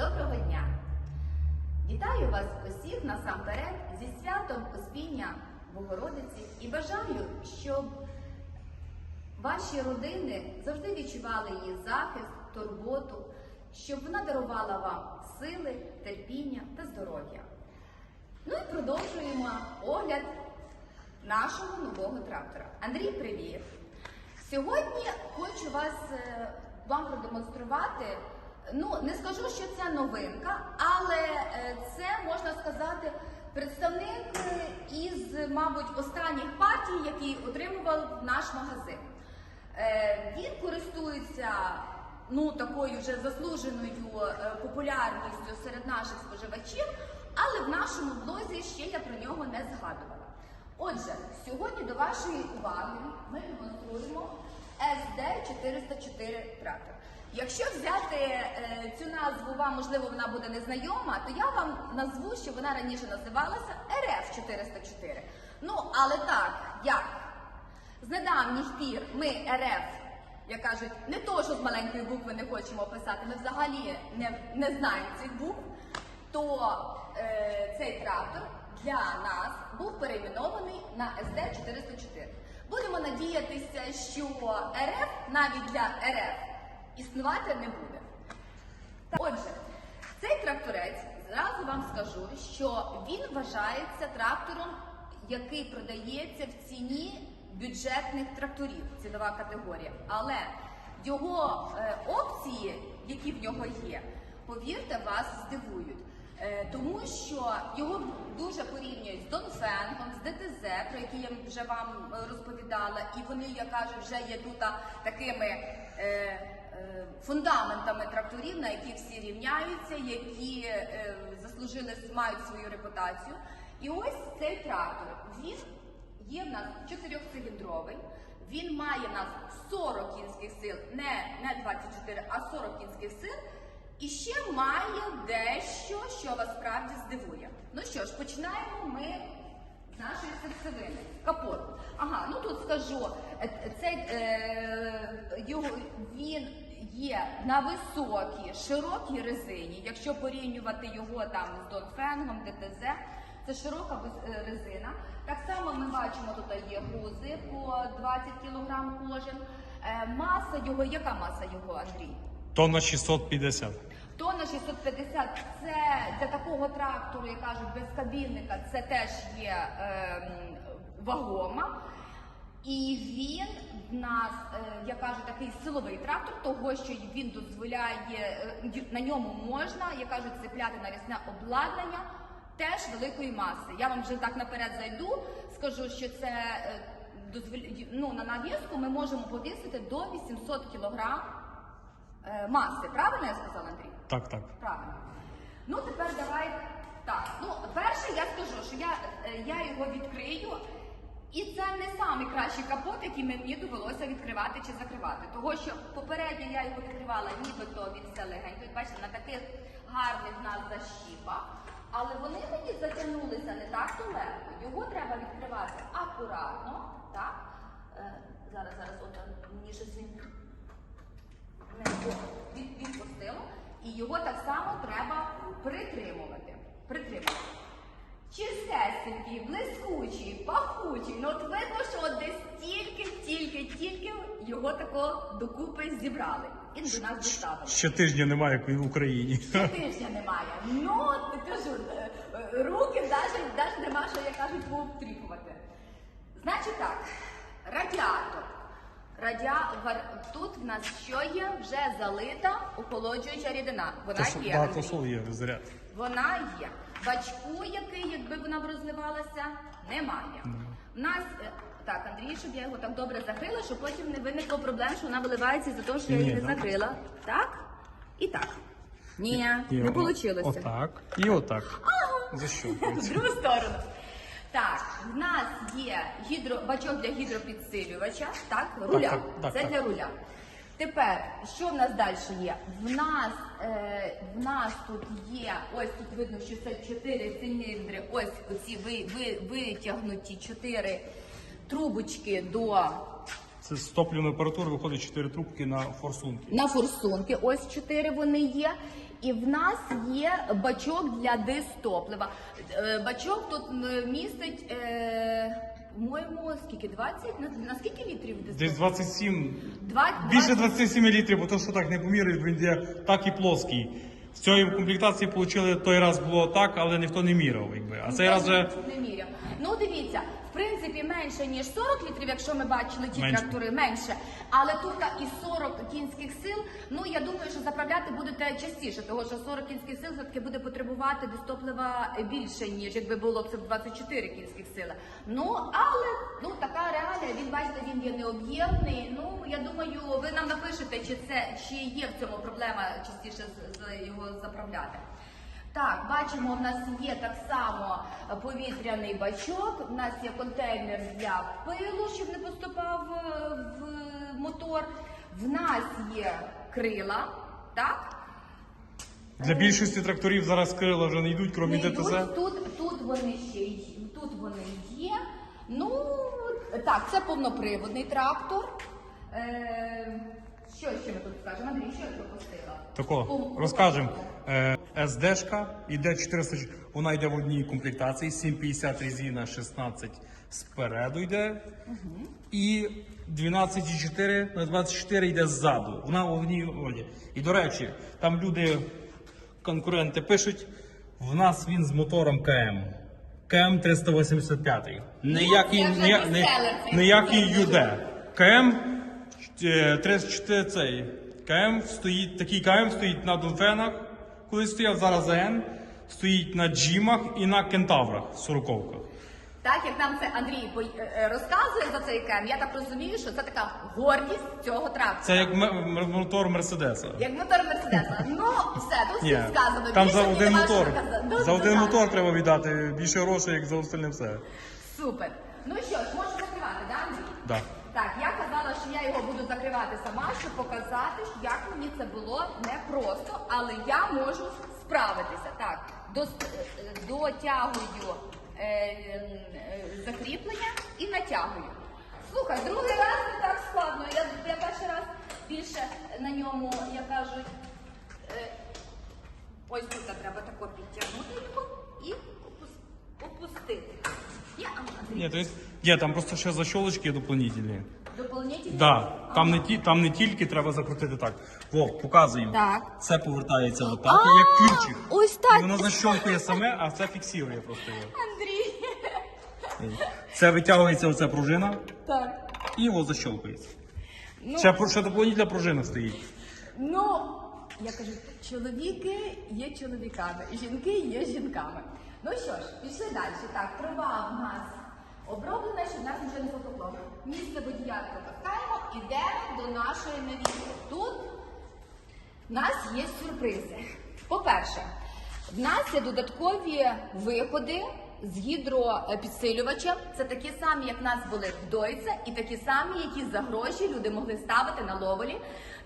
Доброго дня! Вітаю вас усіх насамперед зі святом Успіння Богородиці і бажаю, щоб ваші родини завжди відчували її захист, турботу, щоб вона дарувала вам сили, терпіння та здоров'я. Ну і продовжуємо огляд нашого нового трактора. Андрій, привіт! Сьогодні хочу вас е, вам продемонструвати. Ну, не скажу, що це новинка, але е, це можна сказати представник е, із, мабуть, останніх партій, які отримував наш магазин. Е, Він користується ну такою вже заслуженою популярністю серед наших споживачів, але в нашому блозі ще я про нього не згадувала. Отже, сьогодні до вашої уваги ми демонструємо SD404 трактор. Якщо взяти е, цю назву, вам можливо вона буде незнайома, то я вам назву, що вона раніше називалася RF404. Ну, але так, як з недавніх пір ми РФ, як кажуть, не то, що з маленької букви не хочемо писати, ми взагалі не, не знаємо цих букв, то е, цей трактор для нас був перейменований на СД-404. Будемо надіятися, що РФ навіть для РФ існувати не буде. Отже, цей тракторець, зразу вам скажу, що він вважається трактором, який продається в ціні бюджетних тракторів, цінова категорія. Але його е, опції, які в нього є, повірте, вас здивують. Е, тому що його дуже порівнюють з Донфенгом, з ДТЗ, про які я вже вам е, розповідала, і вони, як кажуть, вже є тут такими фундаментами тракторів, на які всі рівняються, які е, заслужили, мають свою репутацію. І ось цей трактор, він є в нас чотирьохциліндровий, він має в нас 40 кінських сил, не, не 24, а 40 кінських сил. І ще має дещо, що вас справді здивує. Ну що ж, починаємо ми з нашої серцевини. Капот. Ага, ну тут скажу, е, е, цей е, його він є на високій, широкій резині. Якщо порівнювати його там з Донфенгом, ДТЗ, це широка е, резина. Так само ми бачимо, тут є грузи по 20 кг кожен. Е, маса його, яка маса його, Андрій? Тонна 650. Тонна 650 це для такого трактору, як кажуть, без кабінника, це теж є ем, вагома. І він в нас, е, як кажуть, такий силовий трактор, того що він дозволяє, е, на ньому можна, як кажуть, цепляти навісне обладнання теж великої маси. Я вам вже так наперед зайду, скажу, що це е, ну, на навіску ми можемо повісити до 800 кілограм е, маси. Правильно я сказала, Андрій? Так, так. Правильно. Ну тепер давай так. Ну, перше я скажу, що я, я його відкрию, і це не самий кращий капот, який мені довелося відкривати чи закривати. Того що попередньо я його відкривала нібито від все легенько. Бачите, на таких гарних нас защіпах. Але вони мені затягнулися не так то легко. Його треба відкривати акуратно. Так? Е, зараз, зараз, от мені щось він відпустило. І його так само треба притримувати. Притримувати. Чистесенький, блискучий, пахучий. Ну от видно, що десь тільки, тільки, тільки його тако докупи зібрали. І до нас доставили. Ще тижня немає, як в Україні. Ще тижня немає. Ну, от кажу, е, е, руки навіть, навіть нема, що я кажуть, пообтріпувати. Значить так, радіатор. Радіа... Тут в нас що є? Вже залита охолоджуюча рідина. Вона є. Багато є заряд. Вона є. Бачку, який, якби вона б розливалася, немає. У нас е, так, Андрій, щоб я його так добре закрила, щоб потім не виникло проблем, що вона виливається за те, що я її не закрила. Так і так. Ні, не вийшло. Отак. І отак. В Защелкується. другу сторону. Так, в нас є гідро, бачок для гідропідсилювача, так, руля. так, так, Це так. для руля. Тепер, що в нас далі є? В нас, е, в нас тут є, ось тут видно, що це чотири циліндри, ось оці ви, ви, витягнуті чотири трубочки до Це з топливної апаратури виходить 4 трубки на форсунки. на форсунки. Ось чотири вони є. І в нас є бачок для дистоплива. Е, Бачок тут містить, е, по-моєму, скільки 20? На, на скільки літрів Десь дистоплива? 27, Два- більше 20 27 літрів, бо то, що так не поміряють, він є так і плоский. З цій комплектації отримали той раз було так, але ніхто не міряв. Якби. А цей раз вже не міряв. Ну дивіться, в принципі, менше ніж 40 літрів, якщо ми бачили ті Менше. трактори, менше. Але тут і 40 кінських сил. Ну я думаю, що заправляти будете частіше, тому що 40 кінських сил все-таки буде потребувати дистоплива більше, ніж якби було б це 24 кінських сили. Ну але ну така реалія. Він бачите, він є необ'ємний. Ну я думаю, ви нам напишете, чи це чи є в цьому проблема частіше з, з його заправляти. Так, бачимо, в нас є так само повітряний бачок, в нас є контейнер для пилу, щоб не поступав е, в мотор. В нас є крила, так? для більшості тракторів зараз крила вже не йдуть, крім Не ДТЗ. йдуть, Тут, тут вони ще й- тут вони є. Ну так, це повноприводний трактор. Е, що ще ми тут скажемо? Андрій, що я пропустила? Тако, розкажемо. СДшка йде 400, вона йде в одній комплектації, 750 резина, 16 спереду йде. І 12,4 на 24 йде ззаду. Вона в одній оді. І до речі, там люди, конкуренти пишуть, в нас він з мотором КМ. КМ 385. Ніякий, Ну, це вже нія- бестселер ні- цей. ніякий ЮД. КМ 34 цей. КМ стоїть, такий КМ стоїть на Донфенах, коли стояв зараз АН, стоїть на джімах і на кентаврах, сороковках. Так як нам це Андрій е, е, розказує за цей кем, я так розумію, що це така гордість цього трактора. Це як мотор Мерседеса. Як мотор Мерседеса. Ну, все, тут всім сказано. там Більше за один мотор. казати. Ну, За один мотор треба віддати більше грошей, як за остальне все. Супер. Ну що ж, можу закривати, да, Андрій? Да. Так, я що я його буду закривати сама, щоб показати, як мені це було непросто, але я можу справитися. Так, дотягую е, е, закріплення і натягую. Слухай, другий раз не так складно. Я, я перший раз більше на ньому, як кажуть, е, ось тут треба тако підтягнути його і опустити. Я, Ні, то есть, є, там просто ще защолочки доповнительні. Дополнительні? Да, там не ті, там не тільки треба закрутити так. Во, показуємо. Так. Це повертається отак, як ключик. ось так. І воно защолкує саме, а це фіксує просто його. Андрій. Це витягується оця пружина Так. і його защолкується. Ну, Ще, про- ще доповнительна пружина стоїть. ну, я кажу, чоловіки є чоловіками, жінки є жінками. Ну що ж, пішли далі. Так, трава в нас оброблена, щоб нас нічого не потопло. Місце водія пропускаємо, ідемо до нашої навіски. Тут в нас є сюрпризи. По-перше, в нас є додаткові виходи з гідропідсилювачем. Це такі самі, як в нас були в Дойце, і такі самі, які за гроші люди могли ставити на ловелі.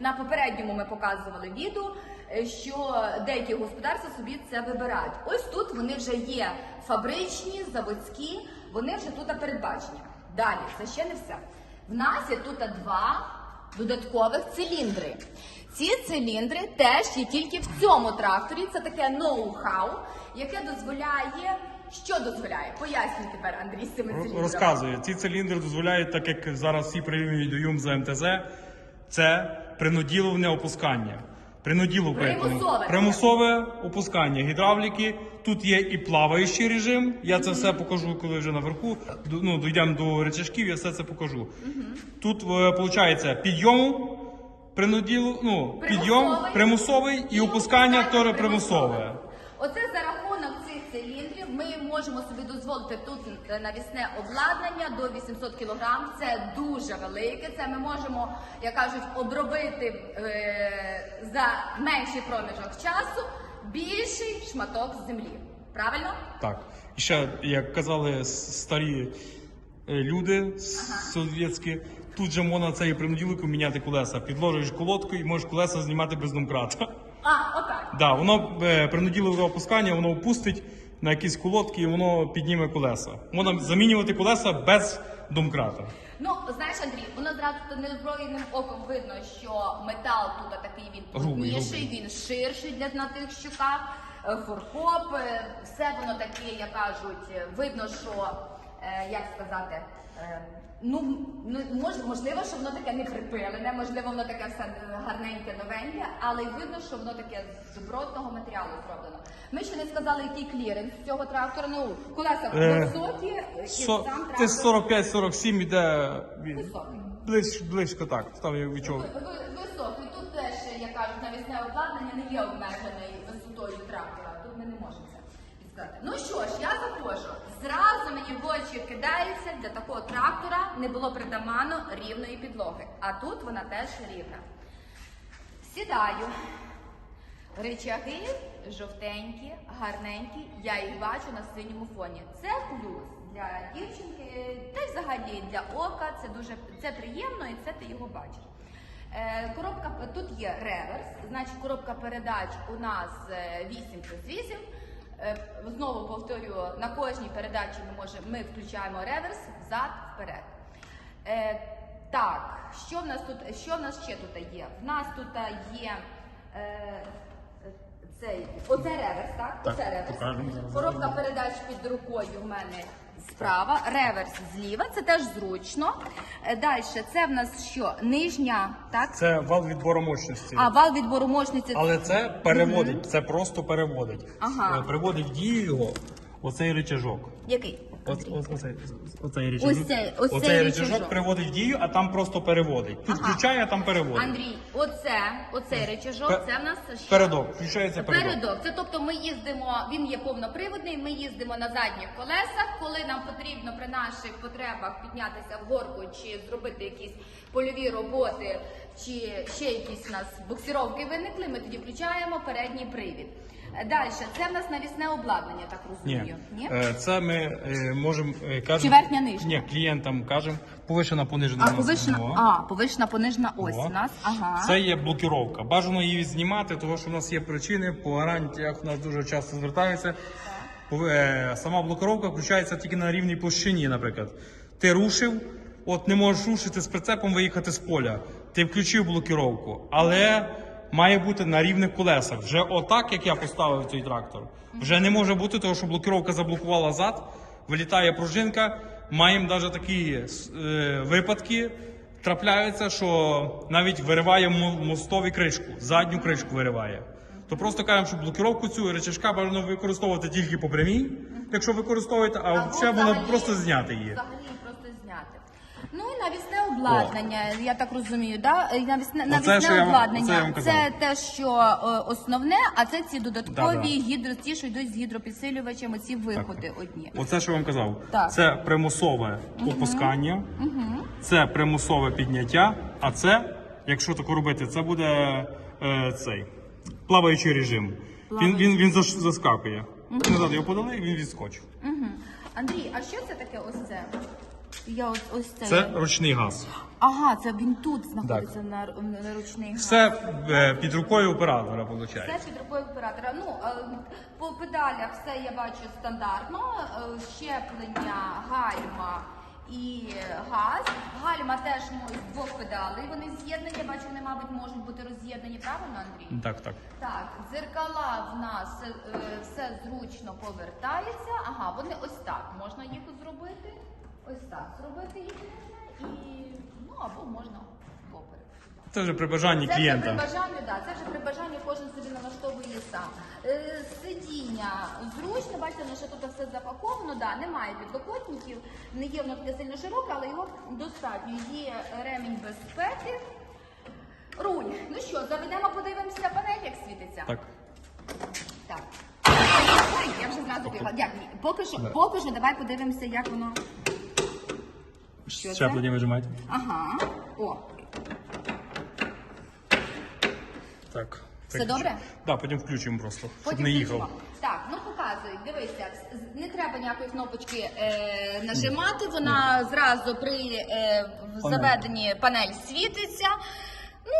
На попередньому ми показували відео, е, що деякі господарства собі це вибирають. Ось тут вони вже є фабричні, заводські, вони вже тут передбачені. Далі, це ще не все. В нас є тут два додаткових циліндри. Ці циліндри теж є тільки в цьому тракторі. Це таке ноу-хау, яке дозволяє. Що дозволяє? Пояснюй тепер, Андрій, з цими циліндрами. Розказує, ці циліндри дозволяють, так як зараз всі прийомі дають за МТЗ, це принуділовне опускання. Принуділовне Примусове. примусове опускання гідравліки. Тут є і плаваючий режим. Я це все покажу, коли вже наверху. Ну, дійдемо до речашків, я все це покажу. Тут виходить підйом, принуділо, ну, підйом Примусовий. і опускання теж примусове. Оце за рахунок цих циліндрів ми можемо собі дозволити тут е, навісне обладнання до 800 кг. Це дуже велике. Це ми можемо, як кажуть, обробити е, за менший проміжок часу більший шматок землі. Правильно? Так. І ще, як казали старі е, люди совєтські, тут же можна цей принуділику міняти колеса. Підложуєш колодку і можеш колеса знімати без домкрата. А, отак. Да, воно е, опускання, воно опустить на якісь колодки, і воно підніме колеса. Можна замінювати колеса без домкрата. Ну, знаєш, Андрій, воно зразу незброєним оком видно, що метал тут такий він Грубий, плотніший, він ширший для на тих щуках, е, е, все воно таке, як кажуть, е, видно, що е, як сказати. е, Ну, ну мож, можливо, що воно таке не припилене, можливо, воно таке все гарненьке, новеньке, але й видно, що воно таке з добротного матеріалу зроблено. Ми ще не сказали, який кліренс цього трактора. Ну, колеса Е, високі, і Со, сам ти трактор 45-47 іде високий. близько, близько так. Там я відчув. Ви- ви- Високий. Тут теж, як кажуть, навісне обладнання не є обмежений висотою трактора. Тут ми не можемо це підсказати. Ну що ж, я заходжу. Зразу очі кидається для такого трактора не було притаманно рівної підлоги. А тут вона теж рівна. Сідаю. Речаги жовтенькі, гарненькі, я їх бачу на синьому фоні. Це плюс для дівчинки, та й взагалі для ока. Це дуже це приємно і це ти його бачиш. Е, коробка тут є реверс, значить коробка передач у нас е, 8 плюс 8. Е, знову повторюю, на кожній передачі ми можемо ми включаємо реверс взад вперед. Е, так, що в нас тут? Що в нас ще тут є? В нас тут є е, цей оце реверс, так? Так, оце реверс. покажемо. Коробка передач під рукою в мене справа, реверс зліва. Це теж зручно. Е, Далі, це в нас що? Нижня, так? Це вал відбору мощності. А вал відбору мощності. Але це переводить, це просто переводить. Ага. Е, Приводить в дію його оцей речажок. Який? От, Андрій? оцей, оцей речажок. Ось цей- ось цей оцей речажок. речажок приводить в дію, а там просто переводить. Тут Ага. включає, а там переводить. Андрій, оце, оцей речажок, Пе- це в нас що? Передок, включається передок. Передок. Це тобто ми їздимо, він є повноприводний, ми їздимо на задніх колесах. Коли нам потрібно при наших потребах піднятися в горку чи зробити якісь польові роботи, чи ще якісь у нас буксировки виникли, ми тоді включаємо передній привід. Далі, це в нас навісне обладнання, так розумію. Ні. Е, Це ми е, можемо е, кажемо. Чи верхня, нижня? Ні, клієнтам кажемо. Повишена понижена. А у нас. повишена, О. а, повишена понижена ось О. у нас. Ага. Це є блокіровка. Бажано її знімати, тому що в нас є причини по гарантіях. У нас дуже часто звертаються. Пов- е, Сама блокіровка включається тільки на рівній площині, наприклад. Ти рушив, от не можеш рушити з прицепом, виїхати з поля. Ти включив блокіровку, але має бути на рівних колесах. Вже отак, як я поставив цей трактор, вже не може бути, тому що блокіровка заблокувала зад, вилітає пружинка. Маємо навіть такі е, випадки трапляються, що навіть вириває мо- мостові кришку, задню кришку вириває. То просто кажемо, що блокіровку цю речашка бажано використовувати тільки по прямій, якщо використовуєте, а ще вона просто зняти її. Взагалі просто зняти. Ну і навісне обладнання, я так розумію, да? І Навісне, навісне що я вам- обладнання. оце я вам казав. це те, що е, основне, а це ці додаткові Да-да. гідро, ті, що йдуть з гідропідсилювачами, ці виходи одні. Оце, що я вам казав, Так. це примусове опускання, це примусове підняття, а це, якщо тако робити, це буде е, цей плаваючий режим. Він, він, він заш- заскакує. Назад його подали, він відскочив. Угу. Андрій, а що це таке ось це? Я ось, ось це. Це ручний газ. Ага, це він тут знаходиться на, на ручний газ. Все е, під рукою оператора, виходить. Все під рукою оператора. Ну е, по педалях все я бачу стандартно. Е, Щеплення, гальма і газ. Гальма теж можуть з двох педалей. Вони з'єднані. Я бачу, вони, мабуть, можуть бути роз'єднані. Правильно, Андрій? Так, так. Так, дзеркала в нас е, все зручно повертається. Ага, вони ось так. Можна їх зробити. Ось так зробити їх можна і ну або можна поперек. Це вже при бажанні Це вже при бажанні, да, це вже при бажанні кожен собі налаштовує сам. Е, сидіння зручно, бачите, ще тут все запаковано, да, немає підлокотників, не є воно таке сильно широке, але його достатньо. Є ремінь безпеки. Руль. Ну що, заведемо, подивимося панель, як світиться. Так. Так. Ой, я вже зразу бігла. Дякую. Поки що, поки що, давай подивимося, як воно. Що? Щеплення вижимайте. Ага. О, Так. Все добре? Так, да, потім включимо просто, щоб Потім не включимо. їхав. Так, ну показуй, дивися, з- не треба ніякої кнопочки е, нажимати, вона зразу при е, в Панель. заведенні панель світиться. Ну,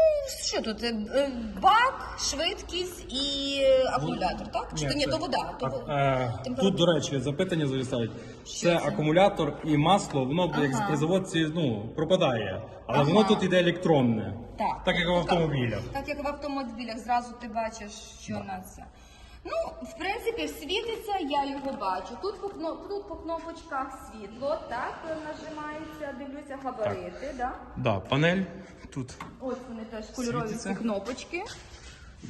що тут? е, е, Бак, швидкість і е, акумулятор, так? Чи то ні, то вода. То... А, е, тут, до речі, запитання зависають. Що Це це? акумулятор і масло, воно як Ага. при заводці ну, пропадає. Але Ага. воно тут іде електронне. Так. Так як в автомобілях. Так як в автомобілях, зразу ти бачиш, що на це. Ну, в принципі, світиться, я його бачу. Тут по, кно- тут по кнопочках світло, так, нажимається, дивлюся, габарити, да? Да, панель тут Ось вони теж кольорові Світиться. ці кнопочки.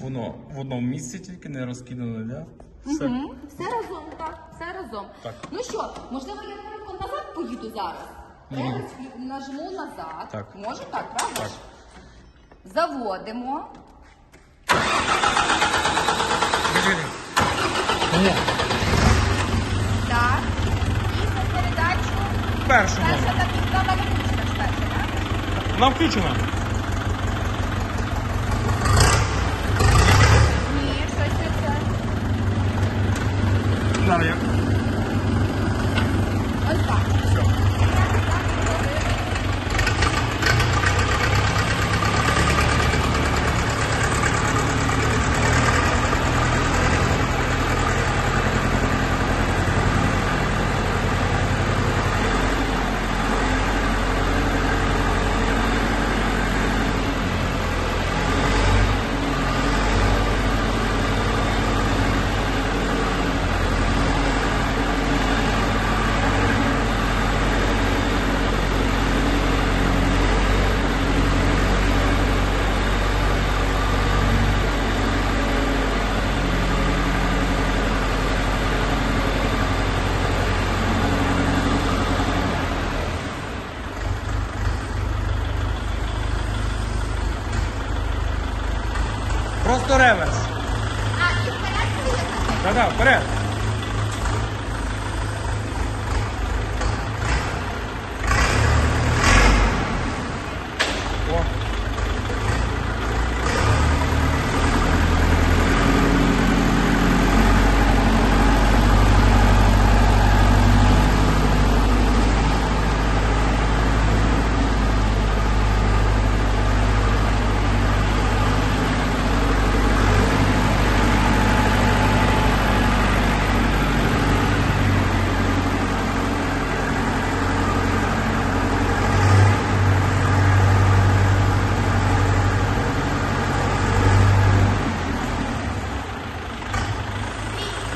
воно в одному місці тільки не розкидано, да? Все. Мгм. Все разом, так, все разом. Так. Ну що, можливо, я назад поїду зараз. Реверс нажму назад. Так. Може так, правда? Так. ж? Заводимо. Ні, Так. І на передачу. першому. Перша так перша, так? Вона включена. Ні, щось не це. Зараз Просто реверс. А, і вперед поїхати. Да-да, вперед. О.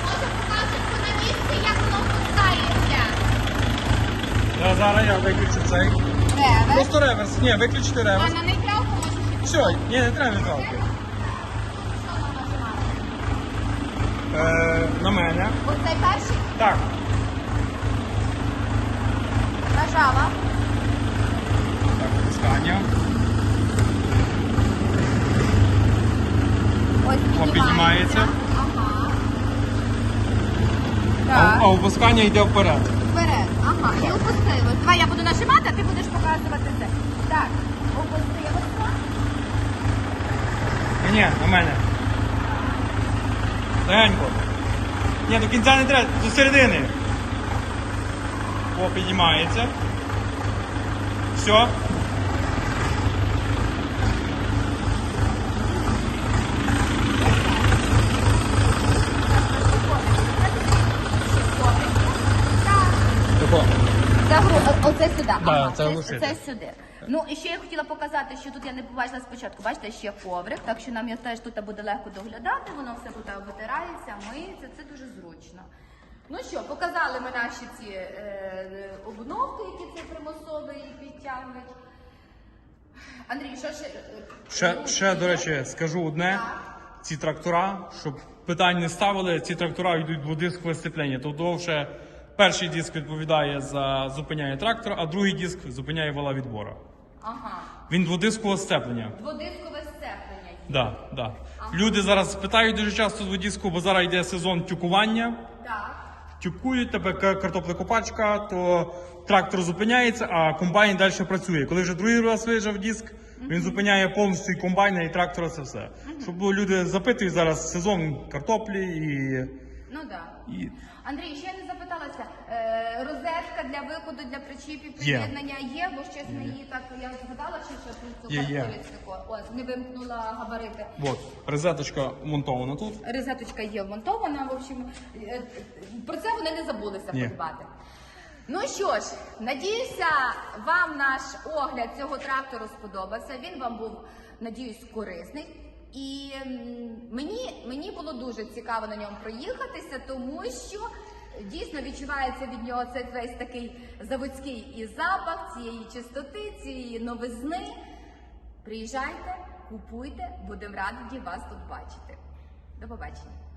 Може покажемо на місці, як воно пускається. Я зараз я виключу цей. Реверс. Просто реверс. Ні, виключити реверс. на нейтралку можеш Все, ні, не треба нажимати? Е, на мене. Оцей перший Так. нажала. Так, пускання. Ось О, піднімається. Ага. А, Так. а опускання йде вперед. Вперед. Ага. І опустилось. Давай я буду нажимати, а ти будеш показувати. Так. Опустилося. Ні, на мене. Легенько. Ні, до кінця не треба, до середини. О, піднімається. Все. Тако. Це гру- о- оце сюди. Да, ага, це глушитель. це сюди. Ну і ще я хотіла показати, що тут я не побачила спочатку. Бачите, ще коврик, так що нам його теж тут буде легко доглядати, воно все тут витирається, миється, це дуже зручно. Ну що, показали ми наші ці е, обновки, які це примусовий підтягувач. Андрій, що ще? е, Ще, ще, до речі, скажу одне. Ці трактора, щоб питань не ставили, ці трактора йдуть дводискове сцеплення. То довше перший диск відповідає за зупиняє трактор, а другий диск зупиняє вала відбору. Ага, Він дводискового сцеплення. дводискове сцеплення. Да, да. Люди зараз питають дуже часто дводиску, бо зараз йде сезон тюкування. Так. Тюкують тебе ка- картоплекопачка, то трактор зупиняється, а комбайн далі працює. Коли вже другий раз виїжджав диск, він зупиняє повністю і комбайна, і трактора це все. Щоб люди запитують зараз сезон картоплі і Ну да. І Андрій, ще не запиталася. Е, розетка для виходу для причіпів Є. приєднання є, бо щось не її так я згадала, що щось цю Є, є. Ось не вимкнула габарити. от розеточка монтована тут. Розеточка є вмонтована. В общем, е, про це вони не забулися Ні. подбати. Ну що ж, надіюся, вам наш огляд цього трактору сподобався. Він вам був, надіюсь, корисний. І мені, мені було дуже цікаво на ньому проїхатися, тому що дійсно відчувається від нього цей весь такий заводський і запах цієї чистоти, цієї новизни. Приїжджайте, купуйте, будемо раді вас тут бачити. До побачення.